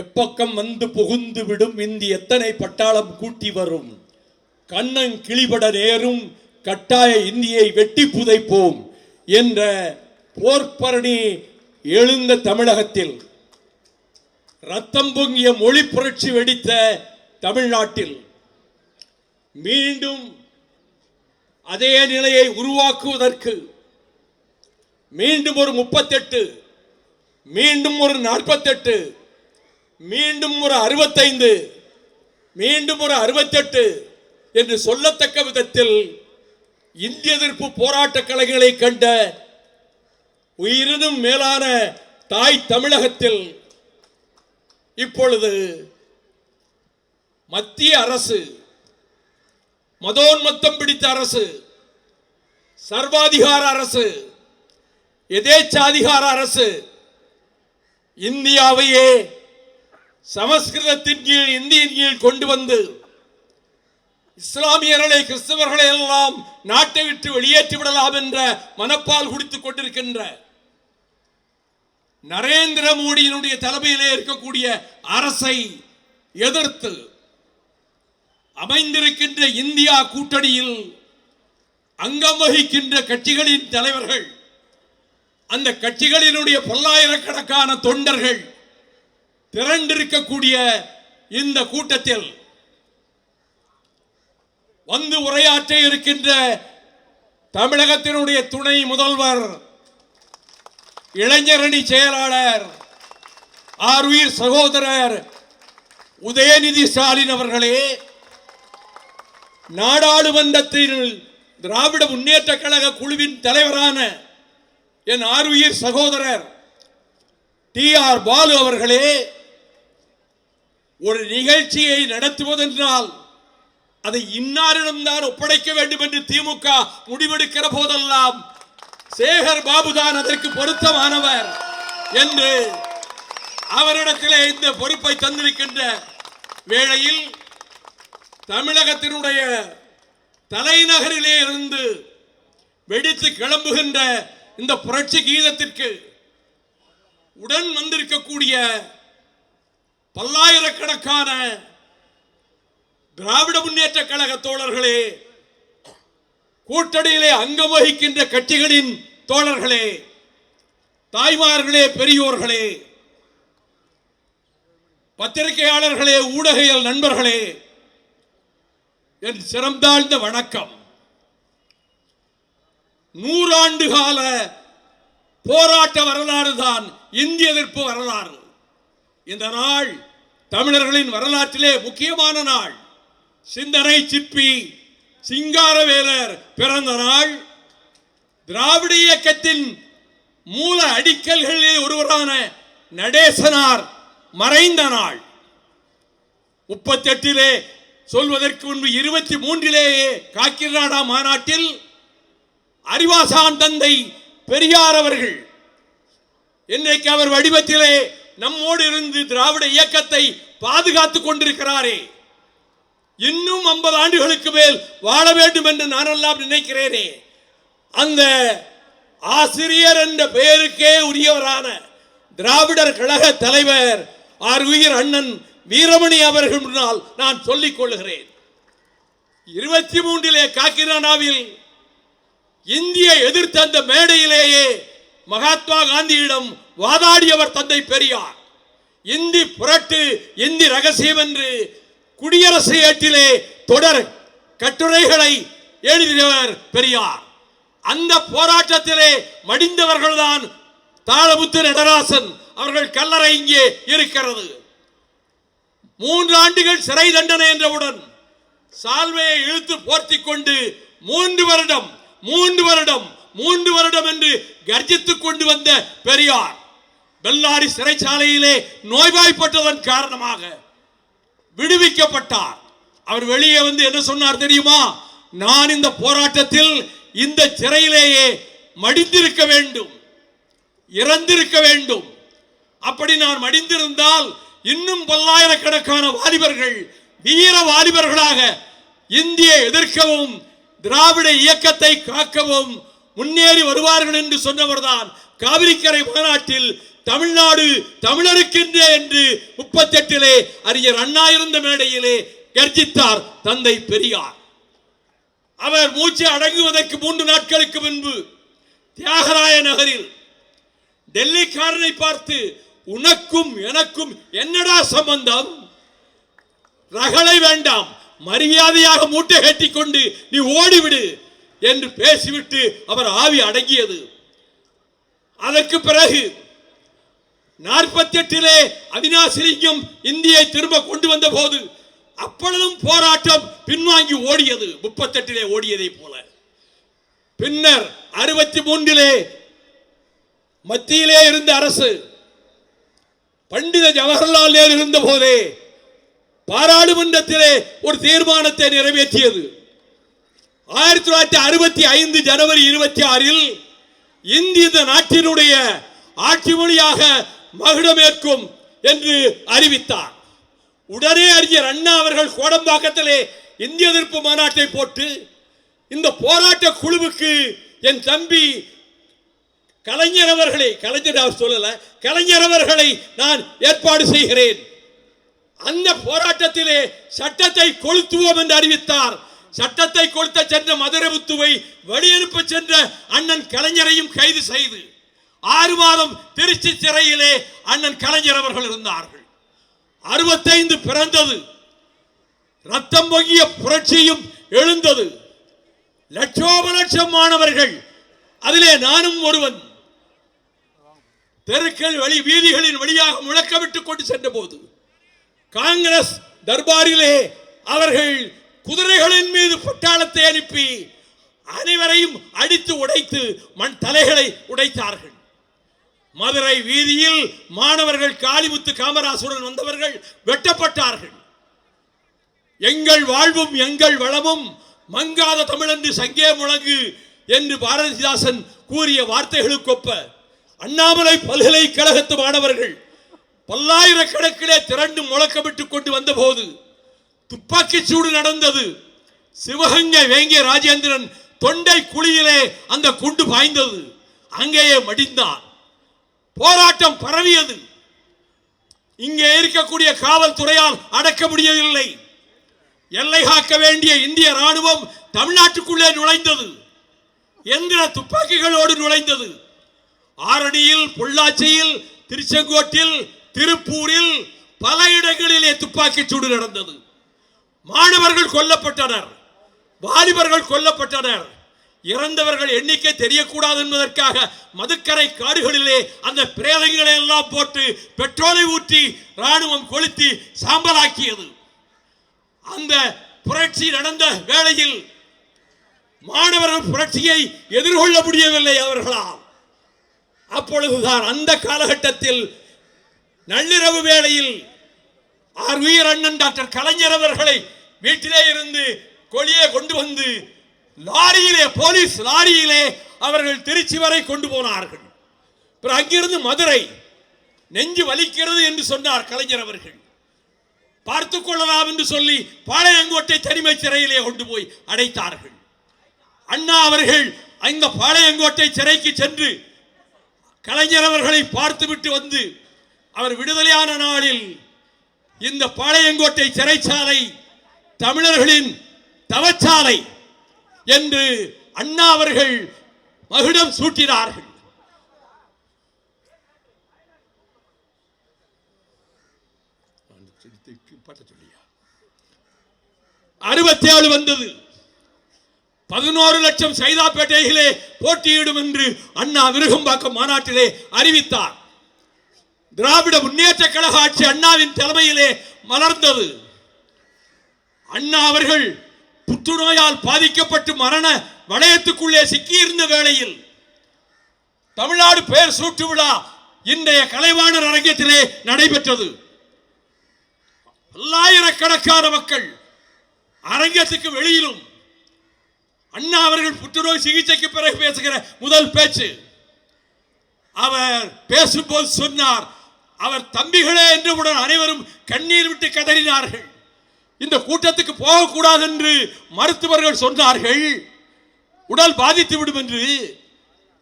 எப்பக்கம் வந்து புகுந்து விடும் இந்தி எத்தனை பட்டாளம் கூட்டி வரும்? கண்ணன் கிளிபட நேரும் கட்டாய இந்தியை வெட்டி புதைப்போம் என்ற போர்ப்பரணி எழுந்த தமிழகத்தில். ரத்தம் பொங்கிய மொழி புரட்சி வெடித்த தமிழ்நாட்டில். மீண்டும் அதே நிலையை உருவாக்குவதற்கு மீண்டும் ஒரு முப்பத்தெட்டு மீண்டும் ஒரு நாற்பத்தெட்டு மீண்டும் ஒரு அறுபத்தைந்து மீண்டும் ஒரு அறுபத்தெட்டு என்று சொல்லத்தக்க விதத்தில் இந்திய எதிர்ப்பு போராட்ட கலைகளை கண்ட உயிரினும் மேலான தாய் தமிழகத்தில் இப்பொழுது மத்திய அரசு மதோன்மத்தம் பிடித்த அரசு சர்வாதிகார அரசு எதேச்சாதிகார அரசு இந்தியாவையே சமஸ்கிருதத்தின் கீழ் இந்தியின் கீழ் கொண்டு வந்து இஸ்லாமியர்களை கிறிஸ்தவர்களை எல்லாம் நாட்டை விட்டு வெளியேற்றி விடலாம் என்ற மனப்பால் குடித்துக் கொண்டிருக்கின்ற நரேந்திர மோடியினுடைய தலைமையிலே இருக்கக்கூடிய அரசை எதிர்த்து அமைந்திருக்கின்ற இந்தியா கூட்டணியில் அங்கம் வகிக்கின்ற கட்சிகளின் தலைவர்கள் அந்த கட்சிகளினுடைய பல்லாயிரக்கணக்கான தொண்டர்கள் திரண்டிருக்கக்கூடிய இந்த கூட்டத்தில் வந்து உரையாற்ற இருக்கின்ற தமிழகத்தினுடைய துணை முதல்வர் இளைஞரணி செயலாளர் ஆர்வீர் சகோதரர் உதயநிதி ஸ்டாலின் அவர்களே நாடாளுமன்றத்தில் திராவிட முன்னேற்ற கழக குழுவின் தலைவரான என் ஆர்வீர் சகோதரர் டி ஆர் பாலு அவர்களே ஒரு நிகழ்ச்சியை நடத்துவதென்றால் அதை இன்னாரிடம்தான் ஒப்படைக்க வேண்டும் என்று திமுக முடிவெடுக்கிற போதெல்லாம் சேகர் பாபுதான் அதற்கு பொருத்தமானவர் என்று அவரிடத்திலே இந்த பொறுப்பை தந்திருக்கின்ற வேளையில் தமிழகத்தினுடைய தலைநகரிலே இருந்து வெடித்து கிளம்புகின்ற இந்த புரட்சி கீதத்திற்கு உடன் வந்திருக்கக்கூடிய பல்லாயிரக்கணக்கான திராவிட முன்னேற்ற கழக தோழர்களே கூட்டணியிலே அங்கம் வகிக்கின்ற கட்சிகளின் தோழர்களே தாய்மார்களே பெரியோர்களே பத்திரிகையாளர்களே ஊடகையல் நண்பர்களே என் சிறந்தாழ்ந்த வணக்கம். நூறாண்டு கால போராட்ட வரலாறு தான் இந்திய எதிர்ப்பு வரலாறு. இந்த நாள் தமிழர்களின் வரலாற்றிலே முக்கியமான நாள். சிந்தனை சிற்பி சிங்காரவேலர் பிறந்த நாள். திராவிட இயக்கத்தின் மூல அடிக்கல்களில் ஒருவரான நடேசனார் மறைந்த நாள். முப்பத்தெட்டிலே சொல்வதற்கு முன்பு இருபத்தி மூன்றிலேயே காக்கிநாடா மாநாட்டில் அறிவாசான் தந்தை பெரியார் அவர்கள். இன்றைக்கு அவர் வடிவத்திலே நம்மோடு இருந்து திராவிட இயக்கத்தை பாதுகாத்துக் கொண்டிருக்கிறாரே. இன்னும் ஐம்பது ஆண்டுகளுக்கு மேல் வாழ வேண்டும் என்று நான் எல்லாம் நினைக்கிறேனே. அந்த ஆசிரியர் என்ற பெயருக்கே உரியவரான திராவிடர் கழக தலைவர் ஆர். உயிர் அண்ணன் வீரமணி அவர்கள் முன்னால் நான் சொல்லிக் கொள்கிறேன் இருபத்தி மூன்றிலே காக்கிரானாவில் இந்திய எதிர்த்த அந்த மேடையிலேயே மகாத்மா காந்தியிடம் வாதாடியவர் தந்தை பெரியார். இந்தி புரட்டு இந்தி ரகசியம் என்று குடியரசு ஏட்டிலே தொடர் கட்டுரைகளை எழுதியவர் பெரியார். அந்த போராட்டத்திலே மடிந்தவர்கள்தான் தாளமுத்து நடராசன் அவர்கள் கல்லறை இங்கே இருக்கிறது. மூன்று ஆண்டுகள் சிறை தண்டனை என்றவுடன் சால்வையை இழுத்து போர்த்திக் கொண்டு மூன்று வருடம் மூன்று வருடம் மூன்று வருடம் என்று கர்ஜித்துக் கொண்டு வந்த பெரியார். பெல்லாரி சிறைச்சாலையிலே நோய்வாய்ப்பட்டதன் காரணமாக விடுவிக்கப்பட்டார். அவர் வெளியே வந்து என்ன சொன்னார் தெரியுமா? நான் இந்த போராட்டத்தில் இந்த சிறையிலேயே மடிந்திருக்க வேண்டும். இறந்திருக்க வேண்டும். அப்படி நான் மடிந்திருந்தால் இன்னும் பல்லாயிரக்கணக்கான வாலிபர்கள் வீர வாலிபர்களாக இந்திய எதிர்க்கவும் திராவிட இயக்கத்தை காக்கவும் முன்னேறி வருவார்கள் என்று சொன்னவர்தான் காவிரிக்கரை மாநாட்டில் தமிழ்நாடு தமிழருக்கென்றே என்று முப்பத்தெட்டிலே அறிஞர் அண்ணா இருந்த மேடையிலே கர்ஜித்தார் தந்தை பெரியார். அவர் மூச்சு அடங்குவதற்கு மூன்று நாட்களுக்கு முன்பு தியாகராய நகரில் டெல்லிக்காரனை பார்த்து உனக்கும் எனக்கும் என்னடா சம்பந்தம்? ரகளை வேண்டாம் மரியாதையாக மூட்டை கட்டிக்கொண்டு நீ ஓடிவிடு என்று பேசிவிட்டு அவர் ஆவி அடங்கியது. அதற்கு பிறகு நாற்பத்தி எட்டிலே அவினாசிலிங்கம் இந்தியை திரும்ப கொண்டு வந்த போது அப்பொழுதும் போராட்டம் பின்வாங்கி ஓடியது. முப்பத்தெட்டிலே ஓடியதை போல. பின்னர் அறுபத்தி மூன்றிலே மத்தியிலே இருந்த அரசு பண்டித ஜவஹர்லால் நேரு இருந்த போதே பாராளுமன்றத்திலே ஒரு தீர்மானத்தை நிறைவேற்றியது. ஆயிரத்தி தொள்ளாயிரத்தி அறுபத்தி ஐந்து ஜனவரி இருபத்தி ஆறில் இந்திய இந்த நாட்டினுடைய ஆட்சி மொழியாக மகுடமேற்கும் என்று அறிவித்தார். உடனே அறிஞர் அண்ணா அவர்கள் கோடம்பாக்கத்திலே இந்திய எதிர்ப்பு மாநாட்டை போட்டு இந்த போராட்ட குழுவுக்கு என் தம்பி கலைஞர் அவர்களை கலைஞர் அவர் சொல்லல கலைஞர் அவர்களை நான் ஏற்பாடு செய்கிறேன். அந்த போராட்டத்திலே சட்டத்தை கொளுத்துவோம் என்று அறிவித்தார். சட்டத்தை கொளுத்த சென்ற மதுரமுத்துவை வெளியனுப்ப சென்ற அண்ணன் கலைஞரையும் கைது செய்து ஆறு மாதம் திருச்சி சிறையிலே அண்ணன் கலைஞர் அவர்கள் இருந்தார்கள். அறுபத்தைந்து பிறந்தது. ரத்தம் பொங்கிய புரட்சியும் எழுந்தது. லட்சோப லட்சம் மாணவர்கள் அதிலே நானும் ஒருவன். தெருக்கள் வழி வீதிகளின் வழியாக முழக்கமிட்டுக் கொண்டு சென்ற போது காங்கிரஸ் தர்பாரிலே அவர்கள் குதிரைகளின் மீது பட்டாளத்தை அனுப்பி அனைவரையும் அடித்து உடைத்து மண் தலைகளை உடைத்தார்கள். மதுரை வீதியில் மாணவர்கள் காளிமுத்து காமராசுடன் வந்தவர்கள் வெட்டப்பட்டார்கள். எங்கள் வாழ்வும் எங்கள் வளமும் மங்காத தமிழன்று சங்கே முழங்கு என்று பாரதிதாசன் கூறிய வார்த்தைகளுக்கொப்ப அண்ணாமலை பல்கலைக்கழகத்து மாணவர்கள் பல்லாயிரக்கணக்கிலே திரண்டு முழக்கமிட்டுக் கொண்டு வந்தபோது துப்பாக்கிச் சூடு நடந்தது. சிவகங்கை வேங்கிய ராஜேந்திரன் தொண்டை குழியிலே அந்த குண்டு பாய்ந்தது. அங்கேயே மடிந்தான். போராட்டம் பரவியது. இங்கே இருக்கக்கூடிய காவல்துறையால் அடக்க முடியவில்லை. எல்லை காக்க வேண்டிய இந்திய ராணுவம் தமிழ்நாட்டுக்குள்ளே நுழைந்தது. எந்திர துப்பாக்கிகளோடு நுழைந்தது. ஆரணியில் பொள்ளாச்சியில் திருச்செங்கோட்டில் திருப்பூரில் பல இடங்களிலே துப்பாக்கிச் சூடு நடந்தது. மாணவர்கள் கொல்லப்பட்டனர். வாலிபர்கள் கொல்லப்பட்டனர். இறந்தவர்கள் எண்ணிக்கை தெரியக்கூடாது என்பதற்காக மதுக்கரை காடுகளிலே அந்த பிரேதங்களை எல்லாம் போட்டு பெட்ரோலை ஊற்றி ராணுவம் கொளுத்தி சாம்பலாக்கியது. அந்த புரட்சி நடந்த வேளையில் மாணவர்கள் புரட்சியை எதிர்கொள்ள முடியவில்லை அவர்களால். அப்பொழுதுதான் அந்த காலகட்டத்தில் நள்ளிரவு வேளையில் ஆர் உயிர் அண்ணன் டாக்டர் கலைஞர் அவர்களை வீட்டிலே இருந்து கொடியே கொண்டு வந்து லாரியிலே போலீஸ் லாரியிலே அவர்கள் திருச்சி வரை கொண்டு போனார்கள். பிறகு அங்கிருந்து மதுரை நெஞ்சு வலிக்கிறது என்று சொன்னார் கலைஞர் அவர்கள். பார்த்துக் கொள்ளலாம் என்று சொல்லி பாளையங்கோட்டை தனிமை சிறையிலே கொண்டு போய் அடைத்தார்கள். அண்ணா அவர்கள் அந்த பாளையங்கோட்டை சிறைக்கு சென்று கலைஞர் அவர்களை பார்த்துவிட்டு வந்து அவர் விடுதலையான நாளில் இந்த பாளையங்கோட்டை சிறைச்சாலை தமிழர்களின் தவச்சாலை என்று அண்ணா அவர்கள் மகுடம் சூட்டினார்கள். அறுபத்தி ஏழு வந்தது. பதினோரு லட்சம் சைதாப்பேட்டையிலே போட்டியிடும் என்று அண்ணா விருகம்பாக்கம் மாநாட்டிலே அறிவித்தார். திராவிட முன்னேற்ற கழக ஆட்சி அண்ணாவின் தலைமையிலே மலர்ந்தது. அண்ணா அவர்கள் புற்றுநோயால் பாதிக்கப்பட்டு மரண வளையத்துக்குள்ளே சிக்கியிருந்த வேளையில் தமிழ்நாடு பேர் சூட்டு விழா இன்றைய கலைவாணர் அரங்கத்திலே நடைபெற்றது. பல்லாயிரக்கணக்கான மக்கள் அரங்கத்துக்கு வெளியிலும் அண்ணா அவர்கள் புற்றுநோய் சிகிச்சைக்கு பிறகு பேசுகிற முதல் பேச்சு. அவர் பேசும்போது சொன்னார் அவர் தம்பிகளே என்றவுடன் அனைவரும் கண்ணீர் விட்டு கதறினார்கள். இந்த கூட்டத்துக்கு போகக்கூடாது என்று மருத்துவர்கள் சொன்னார்கள். உடல் பாதித்து விடும் என்று.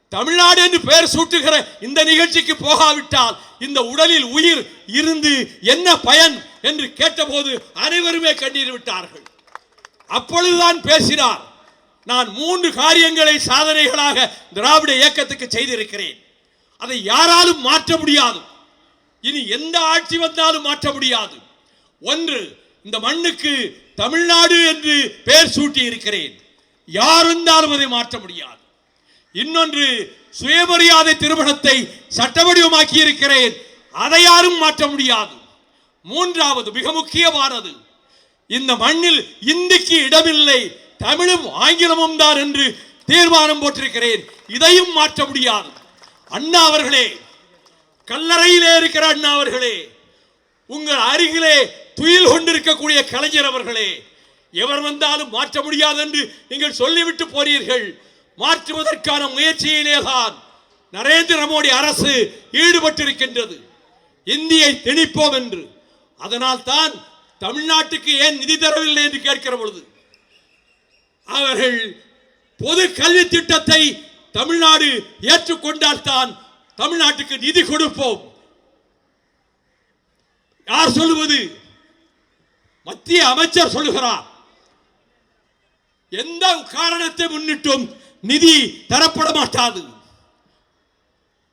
தமிழ்நாடு என்று பெயர் சூட்டுகிற இந்த நிகழ்ச்சிக்கு போகாவிட்டால் இந்த உடலில் உயிர் இருந்து என்ன பயன் என்று கேட்டபோது அனைவருமே கண்ணீர் விட்டார்கள். அப்பொழுதுதான் பேசினார். நான் மூன்று காரியங்களை சாதனைகளாக திராவிட இயக்கத்துக்கு செய்திருக்கிறேன். அதை யாராலும் மாற்ற முடியாது. இனி எந்த ஆட்சி வந்தாலும் மாற்ற முடியாது. ஒன்று இந்த மண்ணுக்கு தமிழ்நாடு என்று பெயர் சூட்டி இருக்கிறேன். யார் இருந்தாலும் அதை மாற்ற முடியாது. இன்னொன்று சுயமரியாதை திருமணத்தை சட்டவடிவமாக்கி இருக்கிறேன். அதை யாரும் மாற்ற முடியாது. மூன்றாவது மிக முக்கியமானது இந்த மண்ணில் இந்திக்கு இடமில்லை தமிழும் ஆங்கிலமும் தான் என்று தீர்மானம் போட்டிருக்கிறேன். இதையும் மாற்ற முடியாது. அண்ணா அவர்களே கல்லறையிலே இருக்கிற அண்ணா அவர்களே உங்கள் அருகிலே துயில் கொண்டிருக்கக்கூடிய கலைஞர் அவர்களே எவர் வந்தாலும் மாற்ற முடியாது என்று நீங்கள் சொல்லிவிட்டு போறீர்கள் மாற்றுவதற்கான முயற்சியிலேதான் நரேந்திர மோடி அரசு ஈடுபட்டிருக்கின்றது. இந்தியை திணிப்போம் என்று. அதனால் தான் தமிழ்நாட்டுக்கு ஏன் நிதி தரவில்லை என்று கேட்கிற பொழுது அவர்கள் பொது கல்வி திட்டத்தை தமிழ்நாடு ஏற்றுக்கொண்டால் தான் தமிழ்நாட்டுக்கு நிதி கொடுப்போம். யார் சொல்லுவது மத்திய அமைச்சர் சொல்லுகிறார். எந்த காரணத்தை முன்னிட்டும் நிதி தரப்பட மாட்டாது.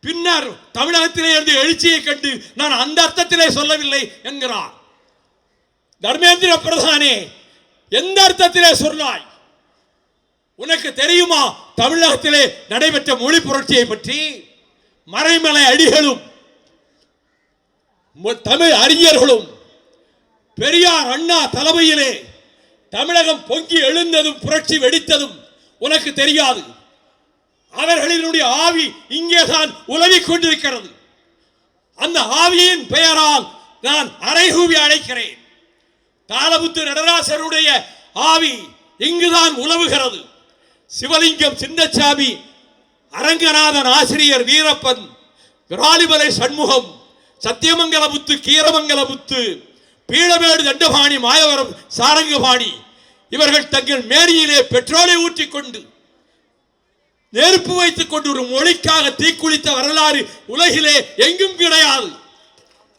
பின்னர் தமிழகத்திலே இருந்து எழுச்சியை கண்டு நான் அந்த அர்த்தத்திலே சொல்லவில்லை என்கிறார். தர்மேந்திர பிரதானே எந்த அர்த்தத்திலே சொன்னாய்? உனக்கு தெரியுமா தமிழகத்திலே நடைபெற்ற மொழி புரட்சியை பற்றி? மறைமலை அடிகளும் தமிழ் அறிஞர்களும் பெரியார் அண்ணா தலைமையிலே தமிழகம் பொங்கி எழுந்ததும் புரட்சி வெடித்ததும் உனக்கு தெரியாது. அவர்களினுடைய ஆவி இங்கேதான் உலவிக் கொண்டிருக்கிறது. அந்த ஆவியின் பெயரால் நான் அரைகூவி அழைக்கிறேன். தாளபுத்து நடராசருடைய ஆவி இங்குதான் உலவுகிறது. சிவலிங்கம் சின்னச்சாமி அரங்கநாதன் ஆசிரியர் வீரப்பன் விராலிமலை சண்முகம் சத்தியமங்கலமுத்து கீரமங்கலமுத்து பீளமேடு தண்டபாணி மாயவரம் சாரங்கபாணி. இவர்கள் தங்கள் மேரியிலே பெட்ரோலை ஊற்றிக்கொண்டு நெருப்பு வைத்துக் கொண்டு ஒரு மொழிக்காக தீக்குளித்த வரலாறு உலகிலே எங்கும் கிடையாது.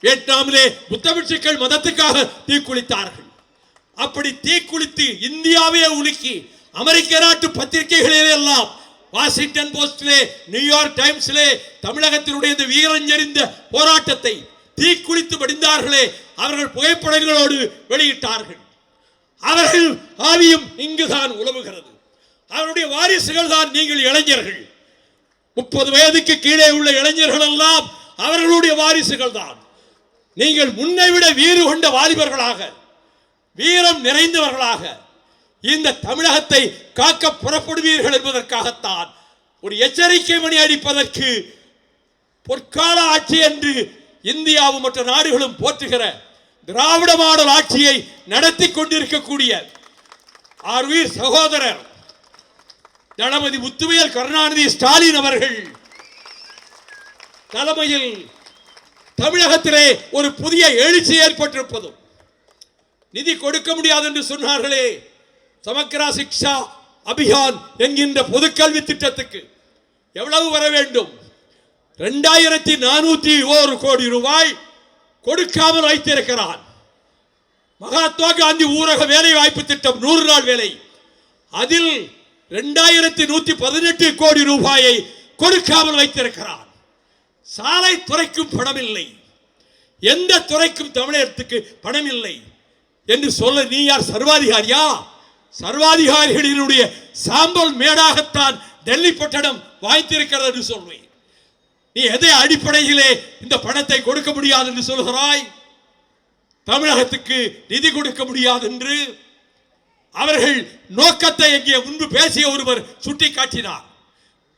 வியட்நாமிலே புத்தபிட்சுக்கள் மதத்துக்காக தீக்குளித்தார்கள். அப்படி தீக்குளித்து இந்தியாவே உலுக்கி அமெரிக்க நாட்டு பத்திரிகைகளிலே எல்லாம் வாஷிங்டன் போஸ்டிலே நியூயார்க் டைம்ஸிலே தமிழகத்தினுடைய இந்த வீரஞ்செறிந்த போராட்டத்தை தீக்குளித்து படிந்தார்களே அவர்கள் புகைப்படங்களோடு வெளியிட்டார்கள். அவர்கள் ஆவியும் இங்குதான் உலவுகிறது. அவருடைய வாரிசுகள் தான் நீங்கள் இளைஞர்கள். முப்பது வயதுக்கு கீழே உள்ள இளைஞர்கள் எல்லாம் அவர்களுடைய வாரிசுகள் தான். நீங்கள் முன்னை விட வீறு கொண்ட வாலிபர்களாக வீரம் நிறைந்தவர்களாக இந்த தமிழகத்தை காக்க புறப்படுவீர்கள் என்பதற்காகத்தான் ஒரு எச்சரிக்கை மணி அடிப்பதற்கு பொற்கால ஆட்சி என்று இந்தியாவும் மற்ற நாடுகளும் போற்றுகிற திராவிட மாடல் ஆட்சியை நடத்தி கொண்டிருக்கக்கூடிய ஆர்வீர் சகோதரர் தளபதி முத்துமையல் கருணாநிதி ஸ்டாலின் அவர்கள் தலைமையில் தமிழகத்திலே ஒரு புதிய எழுச்சி ஏற்பட்டிருப்பதும் நிதி கொடுக்க முடியாது என்று சொன்னார்களே. சமக்ரா சிக்ஷா அபியான் என்கின்ற பொதுக்கல்வி திட்டத்துக்கு எவ்வளவு வர வேண்டும்? ரெண்டாயிரத்தி நானூற்றி ஒரு கோடி ரூபாய் கொடுக்காமல் வைத்திருக்கிறான். மகாத்மா காந்தி ஊரக வேலை வாய்ப்பு திட்டம் நூறு நாள் வேலை. அதில் இரண்டாயிரத்தி நூத்தி பதினெட்டு கோடி ரூபாயை கொடுக்காமல் வைத்திருக்கிறான். சாலை துறைக்கும் பணம் இல்லை எந்த துறைக்கும் தமிழகத்துக்கு பணம் இல்லை என்று சொல்ல நீ யார் சர்வாதிகாரியா? சர்வாதிகாரிகளினுடைய சாம்பல் மேடாகத்தான் டெல்லி பட்டணம் வாய்த்திருக்கிறது என்று சொல்வேன். நீ எதை அடிப்படையிலே இந்த பணத்தை கொடுக்க முடியாது என்று சொல்கிறாய்? தமிழகத்துக்கு நிதி கொடுக்க முடியாது என்று அவர்கள் நோக்கத்தை இங்கே முன்பு பேசிய ஒருவர் சுட்டிக்காட்டினார்.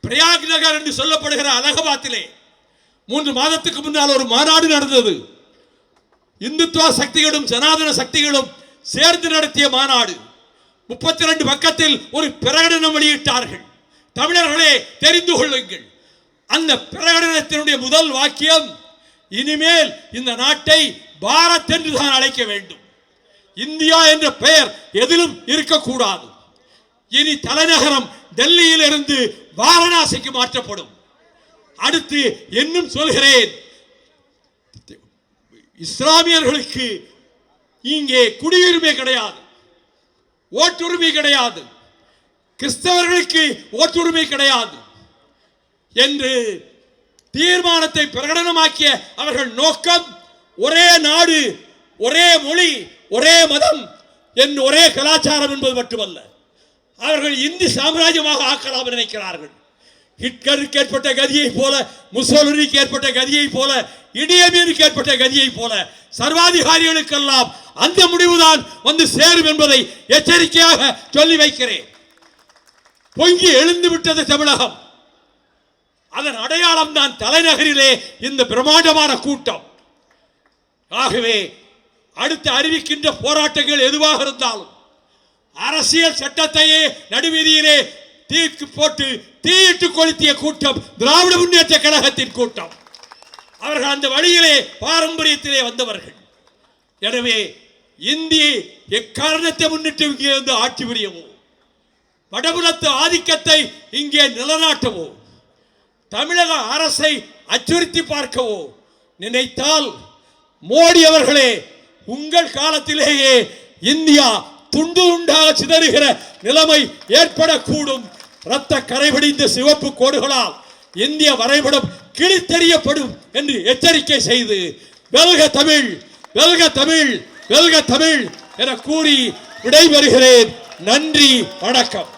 பிரயாக் நகர் என்று சொல்லப்படுகிற அலகபாத்திலே மூன்று மாதத்துக்கு முன்னால் ஒரு மாநாடு நடந்தது. இந்துத்துவ சக்திகளும் சனாதன சக்திகளும் சேர்ந்து நடத்திய மாநாடு. முப்பத்தி ரெண்டு பக்கத்தில் ஒரு பிரகடனம் வெளியிட்டார்கள். தமிழர்களே தெரிந்து கொள்ளுங்கள். அந்த பிரகடனத்தினுடைய முதல் வாக்கியம் இனிமேல் இந்த நாட்டை பாரத் என்று தான் அழைக்க வேண்டும். இந்தியா என்ற பெயர் எதிலும் இருக்கக்கூடாது. இனி தலைநகரம் டெல்லியில் இருந்து வாரணாசிக்கு மாற்றப்படும். அடுத்து இன்னும் சொல்கிறேன். இஸ்லாமியர்களுக்கு இங்கே குடியுரிமை கிடையாது. ஓட்டுரிமை கிடையாது. கிறிஸ்தவர்களுக்கு ஓட்டுரிமை கிடையாது. என்று தீர்மானத்தை பிரகடனமாக்கிய அவர்கள் நோக்கம் ஒரே நாடு ஒரே மொழி ஒரே மதம் என் ஒரே கலாச்சாரம் என்பது மட்டுமல்ல. அவர்கள் இந்தி சாம்ராஜ்யமாக ஆக்கலாம் நினைக்கிறார்கள். ஹிட்லருக்கு ஏற்பட்ட கதியை போல முசோலினிக்கு ஏற்பட்ட கதியை போல இடியமீனுக்கு ஏற்பட்ட கதியை போல சர்வாதிகாரிகளுக்கெல்லாம் அந்த முடிவுதான் வந்து சேரும் என்பதை எச்சரிக்கையாக சொல்லி வைக்கிறேன். பொங்கி எழுந்து விட்டது தமிழகம். அதன் அடையாளம் தான் தலைநகரிலே இந்த பிரம்மாண்டமான கூட்டம். ஆகவே அடுத்து அறிவிக்கின்ற போராட்டங்கள் எதுவாக இருந்தாலும் அரசியல் சட்டத்தையே நடுவீதியிலே தீக்கு போட்டு தீயிட்டு கொளுத்திய கூட்டம் திராவிட முன்னேற்ற கழகத்தின் கூட்டம். அவர்கள் அந்த வழியிலே பாரம்பரியத்திலே வந்தவர்கள். எனவே இந்திய எக்காரணத்தை முன்னிட்டு இங்கே வந்து ஆட்சி புரியவோ? வடபுலத்து ஆதிக்கத்தை இங்கே நிலநாட்டவோ? தமிழக அரசை அச்சுறுத்தி பார்க்கவோ நினைத்தால் மோடி அவர்களே உங்கள் காலத்திலேயே இந்தியா துண்டு துண்டாக சிதறுகிற நிலைமை ஏற்படக்கூடும். இரத்த கரைபிடிந்த சிவப்பு கோடுகளால் இந்திய வரைபடம் கிழித்தெறியப்படும் என்று எச்சரிக்கை செய்து வெல்க தமிழ் வெல்க தமிழ் வெல்க தமிழ் என கூறி விடைபெறுகிறேன். நன்றி வணக்கம்.